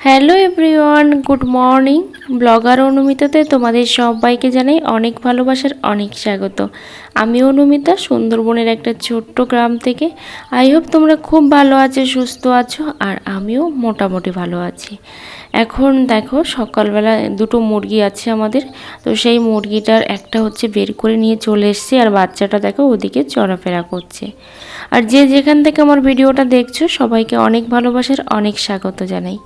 Hello everyone, good morning. Blogger অনুমিতাতে তোমাদের সবাইকে জানাই অনেক ভালোবাসার অনেক স্বাগত। আমি অনুমিতা, সুন্দরবনের একটা ছোট্ট গ্রাম থেকে। আই হোপ তোমরা খুব ভালো আছো, সুস্থ আছো, আর আমিও মোটামুটি ভালো আছি। এখন দেখো, সকালবেলা দুটো মুরগি আছে আমাদের। তো সেই মুরগিটার একটা হচ্ছে বের করে নিয়ে চলে এসছে, আর বাচ্চাটা দেখো ওদিকে চলাফেরা করছে। আর যে যেখান থেকে আমার ভিডিওটা দেখছ, সবাইকে অনেক ভালোবাসার অনেক স্বাগত জানাই।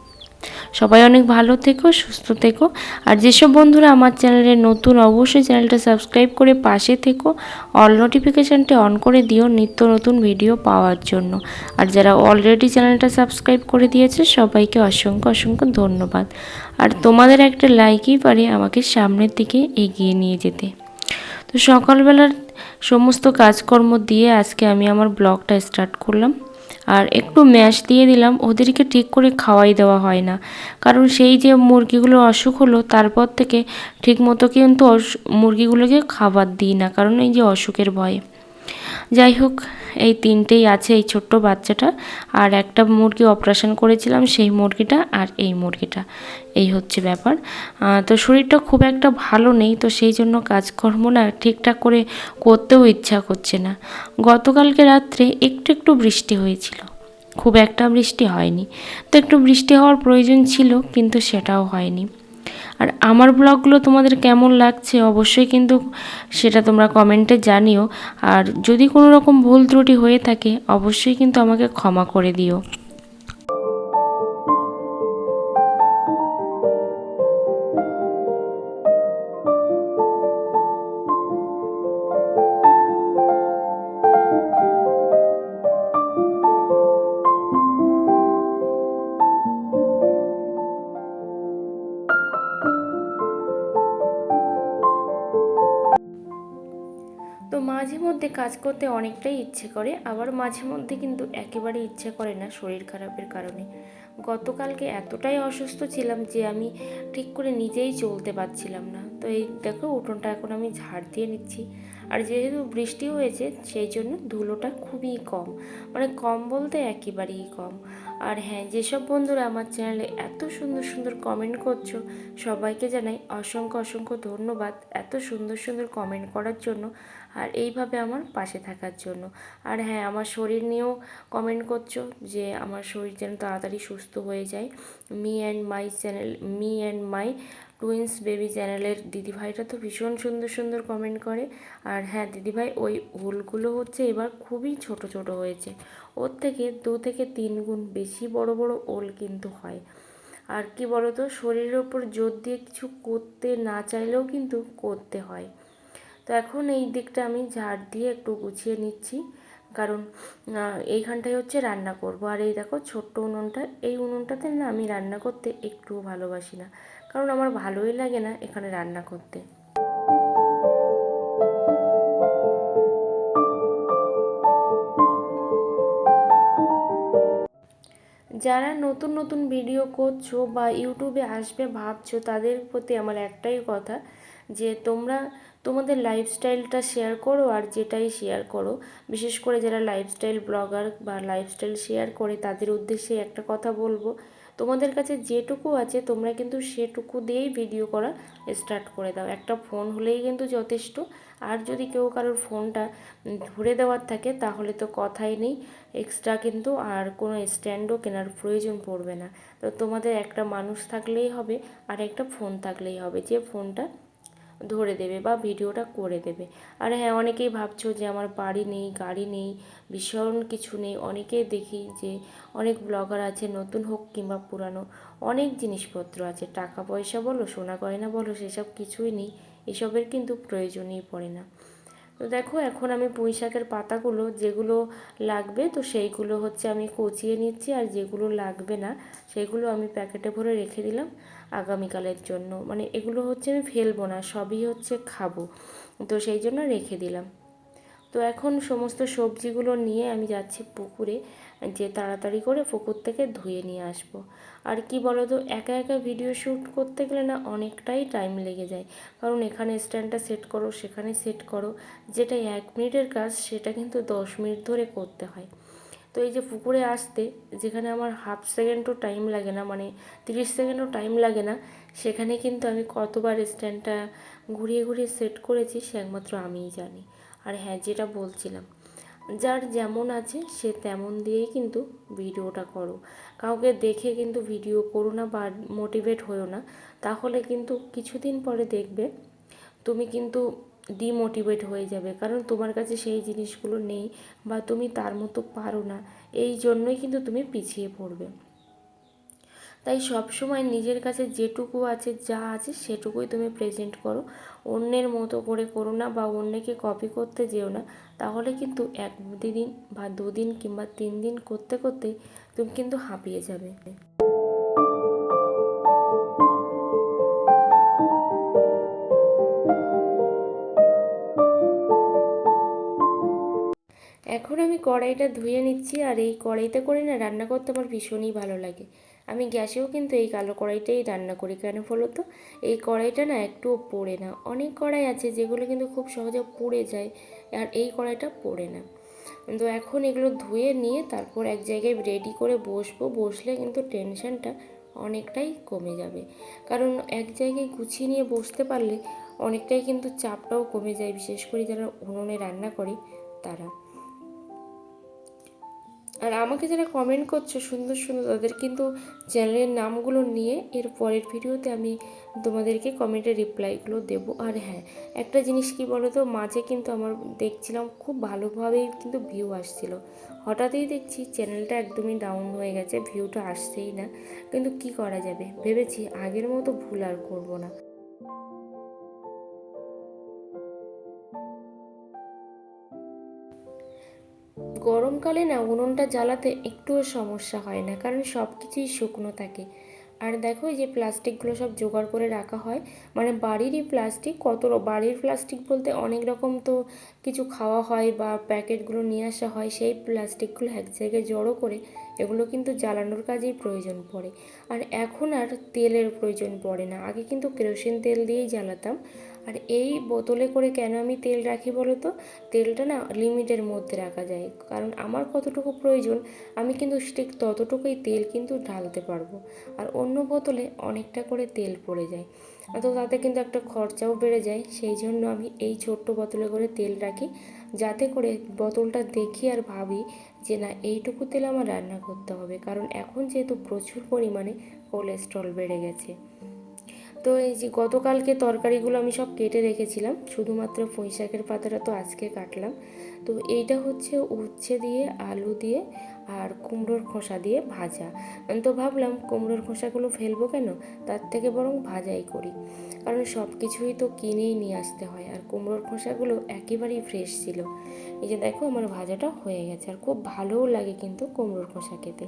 সবাই অনেক ভালো থেকো, সুস্থ থেকো। আর যেসব বন্ধুরা আমার চ্যানেলে নতুন, অবশ্যই চ্যানেলটা সাবস্ক্রাইব করে পাশে থেকো। অল নোটিফিকেশানটি অন করে দিও নিত্য নতুন ভিডিও পাওয়ার জন্য। আর যারা অলরেডি চ্যানেলটা সাবস্ক্রাইব করে দিয়েছে, সবাইকে অসংখ্য অসংখ্য ধন্যবাদ। আর তোমাদের একটা লাইকই পারে আমাকে সামনের দিকে এগিয়ে নিয়ে যেতে। তো সকালবেলার সমস্ত কাজকর্ম দিয়ে আজকে আমি আমার ব্লগটা স্টার্ট করলাম। আর একটু ম্যাশ দিয়ে দিলাম, ওদেরকে ঠিক করে খাওয়াই দেওয়া হয় না। কারণ সেই যে মুরগিগুলো অসুখ হলো, তারপর থেকে ঠিক মতো কিন্তু মুরগিগুলোকে খাবার দিই না, কারণ এই যে অসুখের ভয়ে। যাই হোক এই তিনটেই আছে এই ছোট্ট বাচ্চাটা। আর একটা মুরগি অপারেশন করেছিলাম, সেই মুরগিটা আর এই মুরগিটা। এই হচ্ছে ব্যাপার। তো শরীরটা খুব একটা ভালো নেই, তো সেই জন্য কাজকর্ম না ঠিকঠাক করে করতেও ইচ্ছা করছে না। গতকালকে রাত্রে একটু একটু বৃষ্টি হয়েছিল। খুব একটা বৃষ্টি হয়নি। তো একটু বৃষ্টি হওয়ার প্রয়োজন ছিল, কিন্তু সেটাও হয়নি। আর আমার ব্লগগুলো তোমাদের কেমন লাগছে অবশ্যই কিন্তু সেটা তোমরা কমেন্টে জানিও। আর যদি কোনো রকম ভুল ত্রুটি হয়ে থাকে, অবশ্যই কিন্তু আমাকে ক্ষমা করে দিও। মধ্যে কাজ করতে অনেকটাই ইচ্ছে করে, আবার মাঝে মধ্যে কিন্তু একেবারে ইচ্ছে করে না শরীর খারাপের কারণে। গতকালকে এতটাই অসুস্থ ছিলাম যে আমি ঠিক করে নিজেই চলতে পারছিলাম না। তো এই দেখো উঠোনটা এখন আমি ঝাড় দিয়ে নিচ্ছি। আর যেহেতু বৃষ্টি হয়েছে, সেই জন্য ধুলোটা খুবই কম। মানে কম বলতে একেবারেই কম। আর হ্যাঁ যেসব বন্ধুরা আমার চ্যানেলে এত সুন্দর সুন্দর কমেন্ট করছ, সবাইকে জানাই অসংখ্য অসংখ্য ধন্যবাদ এত সুন্দর সুন্দর কমেন্ট করার জন্য। আর এইভাবে আমার পাশে থাকার জন্য। আর হ্যাঁ আমার শরীর নিয়েও কমেন্ট করছ যে আমার শরীর যেন তাড়াতাড়ি সুস্থ হয়ে যায়। Me and my channel me and my twins baby চ্যানেলের দিদিভাইটা তো ভীষণ সুন্দর সুন্দর কমেন্ট করে। আর হ্যাঁ দিদিভাই ওই হুলগুলো হচ্ছে এবার খুবই ছোট ছোট হয়েছে। ওর থেকে দু থেকে তিন গুণ বেশি বড় বড় ওল কিন্তু হয়। আর কি বলতো? শরীরের ওপর জোর দিয়ে কিছু করতে না চাইলেও কিন্তু করতে হয়। তো এখন এই দিকটা আমি ঝাড় দিয়ে একটু গুছিয়ে নিচ্ছি। কারণ আহ, এইখানটায় হচ্ছে রান্না করব। আর এই দেখো ছোট্ট উনুনটা এই উনুনটাতে না আমি রান্না করতে একটুও ভালোবাসি না। কারণ আমার ভালোই লাগে না এখানে রান্না করতে। যারা নতুন নতুন ভিডিও করছ বা ইউটিউবে আসবে ভাবছ তাদের প্রতি আমার একটাই কথা যে তোমরা তোমাদের লাইফস্টাইলটা শেয়ার করো আর যেটাই শেয়ার করো। বিশেষ করে যারা লাইফস্টাইল ব্লগার বা লাইফস্টাইল শেয়ার করে, তাদের উদ্দেশ্যে একটা কথা বলব। তোমাদের কাছে যেটুকু আছে, তোমরা কিন্তু সেটুকু দিয়েই ভিডিও করা স্টার্ট করে দাও। একটা ফোন হলেই কিন্তু যথেষ্ট। আর যদি কেউ কারোর ফোনটা ধরে দেওয়ার থাকে, তাহলে তো কথাই নেই। এক্সট্রা কিন্তু আর কোনো স্ট্যান্ডও কেনার প্রয়োজন পড়বে না। তো তোমাদের একটা মানুষ থাকলেই হবে, আর একটা ফোন থাকলেই হবে। যে ফোনটা ধরে দেবে বা ভিডিওটা করে দেবে। আর হ্যাঁ অনেকেই ভাবছ যে আমার বাড়ি নেই, গাড়ি নেই, ভীষণ কিছু নেই। অনেকে দেখি যে অনেক ব্লগার আছে, নতুন হোক কিংবা পুরানো, অনেক জিনিসপত্র আছে। টাকা পয়সা বলো, সোনা গয়না বলো, সেসব কিছুই নেই। এসবের কিন্তু প্রয়োজনই পড়ে না। তো দেখো, এখন আমি পুঁই শাকের পাতাগুলো যেগুলো লাগবে, তো সেইগুলো হচ্ছে আমি কচিয়ে নিচ্ছি, আর যেগুলো লাগবে না, সেগুলো আমি প্যাকেটে ভরে রেখে দিলাম আগামীকালের জন্য। মানে এগুলো হচ্ছে আমি ফেলব না, সবই হচ্ছে খাব। তো সেই জন্য রেখে দিলাম। তো এখন সমস্ত সবজিগুলো নিয়ে আমি যাচ্ছি পুকুরে। যে তাড়াতাড়ি করে পুকুর থেকে ধুয়ে নিয়ে আসব। আর কি বলো তো একা একা ভিডিও শ্যুট করতে গেলে না অনেকটাই টাইম লেগে যায়। কারণ এখানে স্ট্যান্ডটা সেট করো, সেখানে সেট করো। যেটা এক মিনিটের কাজ, সেটা কিন্তু দশ মিনিট ধরে করতে হয়। তো এই যে পুকুরে আসতে, যেখানে আমার হাফ সেকেন্ডও টাইম লাগে না মানে তিরিশ সেকেন্ডও টাইম লাগে না, সেখানে কিন্তু আমি কতবার স্ট্যান্ডটা ঘুরিয়ে ঘুরিয়ে সেট করেছি, সে একমাত্র আমিই জানি। আর হ্যাঁ যেটা বলছিলাম যার যেমন আছে সে তেমন দিয়েই কিন্তু ভিডিওটা করো। কাউকে দেখে কিন্তু ভিডিও করো না বা মোটিভেট হয়েও না, তাহলে কিন্তু কিছুদিন পরে দেখবে তুমি কিন্তু ডিমোটিভেট হয়ে যাবে। কারণ তোমার কাছে সেই জিনিসগুলো নেই বা তুমি তার মতো পারো না, এই জন্যই কিন্তু তুমি পিছিয়ে পড়বে। তাই সবসময় নিজের কাছে যেটুকু আছে যা আছে সেটুকুই তুমি প্রেজেন্ট করো। অন্যের মতো করে করো না বা অন্যকে কপি করতে যেও না। তাহলে কিন্তু এক দিন বা দুদিন কিংবা তিন দিন করতে করতে তুমি কিন্তু হাঁপিয়ে যাবে। এখন আমি কড়াইটা ধুয়ে নিচ্ছি আর এই কড়াইতে করে না রান্না করতে আমার ভীষণই ভালো লাগে। আমি গ্যাসেও কিন্তু এই কালো কড়াইটাই রান্না করি। কেন বলো তো? এই কড়াইটা না একটুও পড়ে না। অনেক কড়াই আছে যেগুলো কিন্তু খুব সহজে পুড়ে যায় আর এই কড়াইটা পড়ে না। তো এখন এগুলো ধুয়ে নিয়ে তারপর এক জায়গায় রেডি করে বসবো। বসলে কিন্তু টেনশনটা অনেকটাই কমে যাবে। কারণ এক জায়গায় গুছিয়ে নিয়ে বসতে পারলে অনেকটাই কিন্তু চাপটাও কমে যায়। বিশেষ করে যারা উনুনে রান্না করে, তারা। আর আমাকে যারা কমেন্ট করছ, সুন্দর সুন্দর, তাদের কিন্তু চ্যানেলের নামগুলো নিয়ে এর পরের ভিডিওতে আমি তোমাদেরকে কমেন্টের রিপ্লাইগুলো দেবো। আর হ্যাঁ একটা জিনিস কি বলো তো মাঝে কিন্তু আমার দেখছিলাম খুব ভালোভাবেই কিন্তু ভিউ আসছিল। হঠাৎই দেখছি চ্যানেলটা একদমই ডাউন হয়ে গেছে ভিউটা আসছেই না। কিন্তু কি করা যাবে? ভেবেছি আগের মতো ভুল আর করব না। গরমকালে না উনুনটা জ্বালাতে একটুও সমস্যা হয় না, কারণ সব কিছুই শুকনো থাকে। আর দেখো এই যে প্লাস্টিকগুলো সব জোগাড় করে রাখা হয় মানে বাড়িরই প্লাস্টিক, কত বাড়ির প্লাস্টিক বলতে অনেক রকম তো কিছু খাওয়া হয় বা প্যাকেটগুলো নিয়ে আসা হয়, সেই প্লাস্টিকগুলো এক জায়গায় জড়ো করে এগুলো কিন্তু জ্বালানোর কাজেই প্রয়োজন পড়ে। আর এখন আর তেলের প্রয়োজন পড়ে না, আগে কিন্তু কেরোসিন তেল দিয়েই জ্বালাতাম। আর এই বোতলে করে কেন আমি তেল রাখি বলো তো? তেলটা না লিমিটের মধ্যে রাখা যায়। কারণ আমার কতটুকু প্রয়োজন, আমি কিন্তু ঠিক ততটুকুই তেল কিন্তু ঢালতে পারব। আর অন্য বোতলে অনেকটা করে তেল পড়ে যায়। তো তাতে কিন্তু একটা খরচাও বেড়ে যায়। সেই জন্য আমি এই ছোট্ট বোতলে করে তেল রাখি। যাতে করে বোতলটা দেখি আর ভাবি যে না, এইটুকু তেল আমার রান্না করতে হবে। কারণ এখন যেহেতু প্রচুর পরিমাণে কোলেস্ট্রল বেড়ে গেছে। তো এই যে গতকালকে তরকারিগুলো আমি সব কেটে রেখেছিলাম, শুধুমাত্র পুঁই শাকের পাতাটা তো আজকে কাটলাম। তো এইটা হচ্ছে উচ্ছে দিয়ে, আলু দিয়ে আর কুমড়োর খোসা দিয়ে ভাজা। আমি তো ভাবলাম কুমড়োর খোসাগুলো ফেলব কেন? তার থেকে বরং ভাজাই করি। কারণ সব কিছুই তো কিনেই নিয়ে আসতে হয় আর কুমড়োর খোসাগুলো একেবারেই ফ্রেশ ছিল। এই যে দেখো আমার ভাজাটা হয়ে গেছে আর খুব ভালোও লাগে কিন্তু কুমড়োর খোসা খেতে।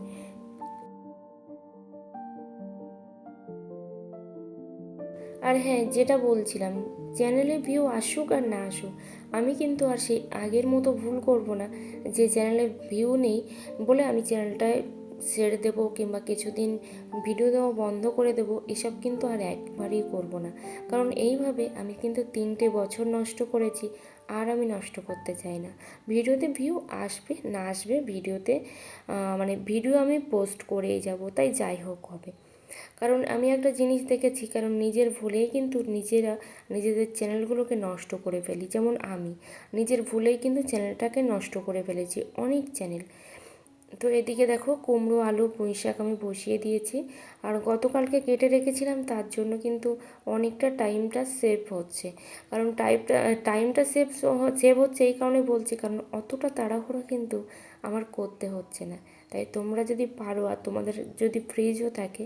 আর হ্যাঁ যেটা বলছিলাম চ্যানেলে ভিউ আসুক আর না আসুক, আমি কিন্তু আর সেই আগের মতো ভুল করব না। যে চ্যানেলে ভিউ নেই বলে আমি চ্যানেলটায় ছেড়ে দেবো কিংবা কিছুদিন ভিডিও দেওয়া বন্ধ করে দেবো, এসব কিন্তু আর একবারই করব না। কারণ এইভাবে আমি কিন্তু তিনটে বছর নষ্ট করেছি, আর আমি নষ্ট করতে চাই না। ভিডিওতে ভিউ আসবে, না আসবে, ভিডিওতে মানে ভিডিও আমি পোস্ট করেই যাব, তাই যাই হোক হবে। কারণ আমি একটা জিনিস দেখেছি, কারণ নিজের ভুলেই কিন্তু নিজেরা নিজেদের চ্যানেলগুলোকে নষ্ট করে ফেলি। যেমন আমি, নিজের ভুলেই কিন্তু চ্যানেলটাকে নষ্ট করে ফেলেছি, অনেক চ্যানেল। তো এদিকে দেখো, কুমড়ো, আলু পুঁই শাক আমি বসিয়ে দিয়েছি। আর গতকালকে কেটে রেখেছিলাম, তার জন্য কিন্তু অনেকটা টাইমটা সেভ হচ্ছে। কারণ টাইপটা, টাইমটা সেভ সেভ হচ্ছে এই কারণে বলছি, কারণ অতটা তাড়াহুড়ো কিন্তু আমার করতে হচ্ছে না। তাই তোমরা যদি পারো আর তোমাদের যদি ফ্রিজও থাকে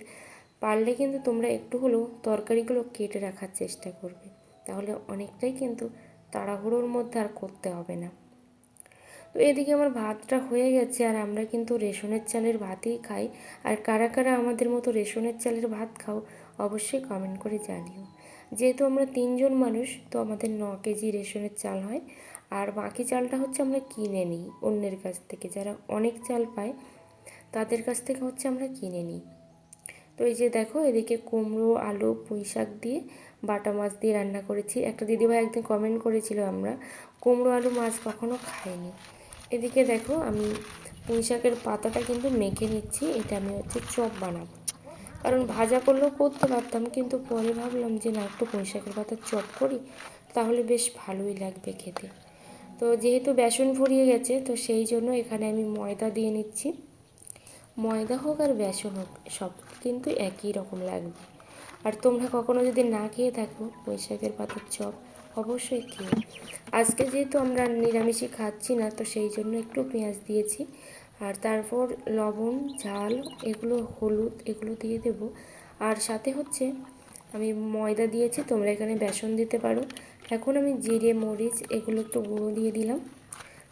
পারলে কিন্তু তোমরা একটু হলেও তরকারিগুলো কেটে রাখার চেষ্টা করবে। তাহলে অনেকটাই কিন্তু তাড়াহুড়োর মধ্যে আর করতে হবে না। তো এদিকে আমার ভাতটা হয়ে গেছে আর আমরা কিন্তু রেশনের চালের ভাতই খাই। আর কারা কারা আমাদের মতো রেশনের চালের ভাত খাও, অবশ্যই কমেন্ট করে জানিও। যেহেতু আমরা তিনজন মানুষ, তো আমাদের ন কেজি রেশনের চাল হয়। আর বাকি চালটা হচ্ছে আমরা কিনে নিই অন্যের কাছ থেকে। যারা অনেক চাল পায়, তাদের কাছ থেকে হচ্ছে আমরা কিনে নিই। তো এই যে দেখো, এদিকে কুমড়ো, আলু পুঁই শাক দিয়ে বাটা মাছ দিয়ে রান্না করেছি। একটা দিদিভাই একদিন কমেন্ট করেছিল আমরা, কুমড়ো, আলু মাছ কখনো খাইনি। এদিকে দেখো, আমি পুঁই শাকের পাতাটা কিন্তু মেখে নিচ্ছি, এটা আমি হচ্ছে চপ বানাবো। কারণ ভাজা করলেও করতে পারতাম, কিন্তু পরে ভাবলাম যে না, একটু পুঁই শাকের পাতার চপ করি, তাহলে বেশ ভালোই লাগবে খেতে। তো যেহেতু বেসন ফুরিয়ে গেছে, তো সেই জন্য এখানে আমি ময়দা দিয়ে নিচ্ছি। ময়দা হোক আর বেসন হোক, সব কিন্তু একই রকম লাগবে। আর তোমরা কখনো যদি না খেয়ে থাকো, বৈশাখের পাতার চপ অবশ্যই খেয়ে আজকে যেহেতু আমরা নিরামিষই খাচ্ছি না, তো সেই জন্য একটু পেঁয়াজ দিয়েছি। আর তারপর লবণ, ঝাল, এগুলো হলুদ, এগুলো দিয়ে দেব। আর সাথে হচ্ছে আমি ময়দা দিয়েছি, তোমরা এখানে বেসন দিতে পারো। এখন আমি জিরে, মরিচ, এগুলো একটু গুঁড়ো দিয়ে দিলাম।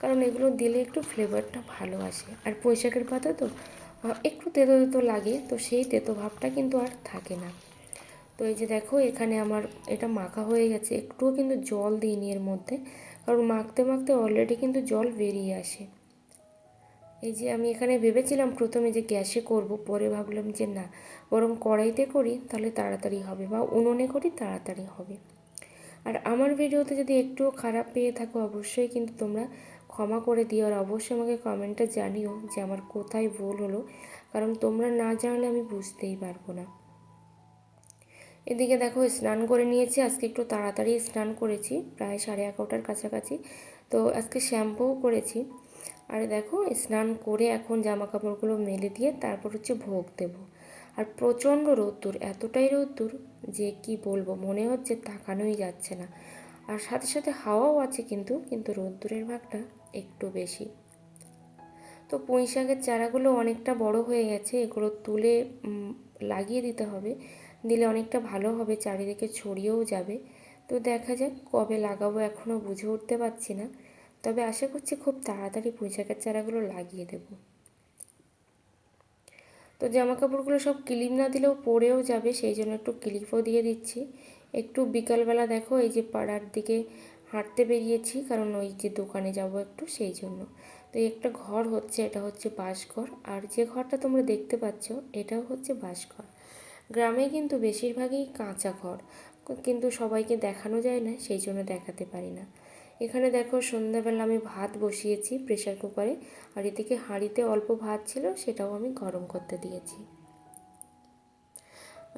কারণ এগুলো দিলে একটু ফ্লেভারটা ভালো আসে। আর পুঁইশাকের পাতা তো একটু তেতো তেতো লাগে, তো সেই তেতো ভাবটা কিন্তু আর থাকে না। তো এই যে দেখো, এখানে আমার এটা মাখা হয়ে গেছে। একটুও কিন্তু জল দিইনি এর মধ্যে, কারণ মাখতে মাখতে অলরেডি কিন্তু জল বেরিয়ে আসে। এই যে আমি এখানে ভেবেছিলাম প্রথমে যে গ্যাসে করব, পরে ভাবলাম যে না বরং কড়াইতে করি, তাহলে তাড়াতাড়ি হবে বা উনুনে করি, তাড়াতাড়ি হবে। আর আমার ভিডিওতে যদি একটুও খারাপ পেয়ে থাকো, অবশ্যই কিন্তু তোমরা ক্ষমা করে দিও আর অবশ্যই আমাকে কমেন্টে জানিও যে আমার কোথায় ভুল হলো, কারণ তোমরা না জানলে আমি বুঝতেই পারব না। এদিকে দেখো, স্নান করে নিয়েছি, আজকে একটু তাড়াতাড়ি স্নান করেছি, প্রায় সাড়ে এগারোটার কাছাকাছি। তো আজকে শ্যাম্পুও করেছি। আর দেখো, স্নান করে এখন জামা কাপড়গুলো মেলে দিয়ে তারপর হচ্ছে ভোগ দেব। আর প্রচণ্ড রোদ্দুর, এতটাই রোদ্দুর যে কি বলব, মনে হচ্ছে তাকানোই যাচ্ছে না। আর সাথে সাথে হাওয়াও আছে কিন্তু কিন্তু রোদ্দুরের ভাগটা একটু বেশি। তো পুঁই শাকের চারাগুলো অনেকটা বড় হয়ে গেছে, এগুলো তুলে লাগিয়ে দিতে হবে। দিলে অনেকটা ভালো হবে, চারিদিকে ছড়িয়েও যাবে। তো দেখা যাক কবে লাগাবো এখনও বুঝে উঠতে পারছি না। তবে আশা করছি খুব তাড়াতাড়ি পুঁই শাকের চারাগুলো লাগিয়ে দেবো। তো জামা কাপড়গুলো সব ক্লিপ না দিলেও পরেও যাবে, সেই জন্য একটু ক্লিপও দিয়ে দিচ্ছি। একটু বিকালবেলা দেখো, এই যে পাড়ার দিকে হাঁটতে বেরিয়েছি, কারণ ওই যে দোকানে যাব একটু সেই জন্য। তো একটা ঘর হচ্ছে, এটা হচ্ছে বাসঘর আর যে ঘরটা তোমরা দেখতে পাচ্ছ, এটাও হচ্ছে বাসঘর গ্রামে কিন্তু বেশিরভাগই কাঁচা ঘর, কিন্তু সবাইকে দেখানো যায় না, সেই জন্য দেখাতে পারি না। এখানে দেখো, সন্ধ্যাবেলা আমি ভাত বসিয়েছি প্রেসার কুকারে, আর এদিকে হাঁড়িতে অল্প ভাত ছিল, সেটাও আমি গরম করতে দিয়েছি।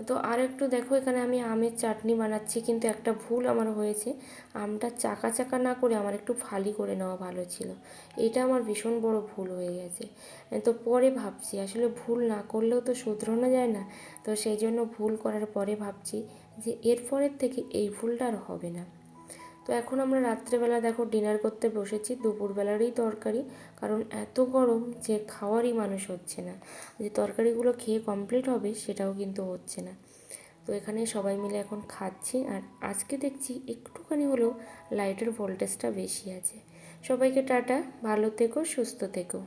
তো আর একটু দেখো, এখানে আমি আমের চাটনি বানাচ্ছি, কিন্তু একটা ভুল আমার হয়েছে। আমটা চাকা চাকা না করে আমার একটু ফালি করে নেওয়া ভালো ছিল। এটা আমার ভীষণ বড় ভুল হয়ে গেছে। তো পরে ভাবছি, আসলে ভুল না করলেও তো শুধরানো যায় না। তো সেই জন্য ভুল করার পরে ভাবছি যে এরপরের থেকে এই ভুলটা আর হবে না। তো এখন আমরা রাত্রেবেলা দেখো ডিনার করতে বসেছি, দুপুরবেলারই তরকারি, কারণ এত গরম যে খাওয়ারই মানুষ হচ্ছে না। যে তরকারিগুলো খেয়ে কমপ্লিট হবে সেটাও কিন্তু হচ্ছে না। তো এখানে সবাই মিলে এখন খাচ্ছি, আর আজকে দেখছি একটুখানি হলেও লাইটের ভোল্টেজটা বেশি আছে। সবাইকে টাটা, ভালো থেকো, সুস্থ থেকো।